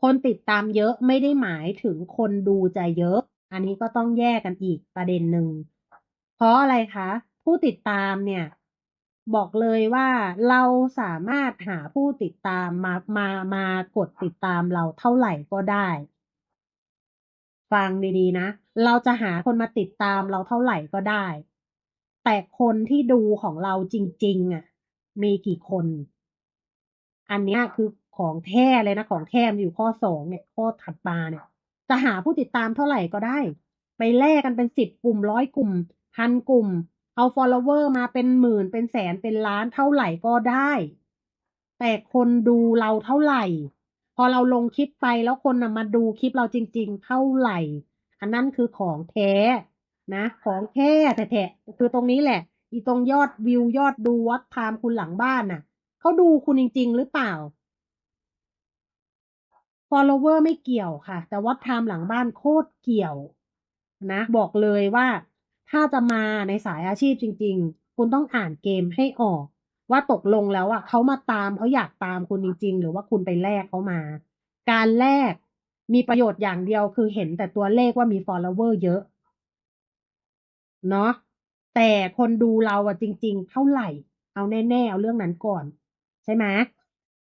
คนติดตามเยอะไม่ได้หมายถึงคนดูจะเยอะ อันนี้ก็ต้องแยกกันอีกประเด็นหนึ่ง เพราะอะไรคะ ผู้ติดตามเนี่ย บอกเลยว่าเราสามารถหาผู้ติดตามมามามากดติดตามเราเท่าไหร่ก็ได้ ฟังดีๆนะ เราจะหาคนมาติดตามเราเท่าไหร่ก็ได้ แต่คนที่ดูของเราจริง ๆอะมีกี่คน อันนี้คือ ของแท้เลยนะ ของแท้มันอยู่ข้อสองเนี่ย ข้อถัดมาเนี่ย จะหาผู้ติดตามเท่าไหร่ก็ได้ ไปแลกกันเป็นสิบกลุ่มร้อยกลุ่มพันกลุ่ม เอา follower มาเป็นหมื่นเป็นแสนเป็นล้านเท่าไหร่ก็ได้ แต่คนดูเราเท่าไหร่ พอเราลงคลิปไปแล้วคนนะมาดูคลิปเราจริง ๆ เท่าไหร่ อันนั้นคือของแท้นะ ของแท้แท้ๆคือตรงนี้แหละ อีตรงยอดวิวยอดดูวัดไทม์คุณหลังบ้านน่ะเขาดูคุณจริง ๆ หรือเปล่า follower ไม่เกี่ยวค่ะ แต่วัดไทม์หลังบ้านโคตรเกี่ยวนะบอกเลยว่าถ้าจะมาในสายอาชีพจริง ๆ คุณต้องอ่านเกมให้ออก ว่าตกลงแล้วอะเขามาตามเขาอยากตามคุณจริง ๆ หรือว่าคุณไปแลกเขามา การแลกมีประโยชน์อย่างเดียวคือเห็นแต่ตัวเลขว่ามี follower เยอะเนาะแต่คนดูเราอะจริง ๆ เท่าไหร่ เอาแน่ ๆ เอาเรื่องนั้นก่อน ใช่ไหม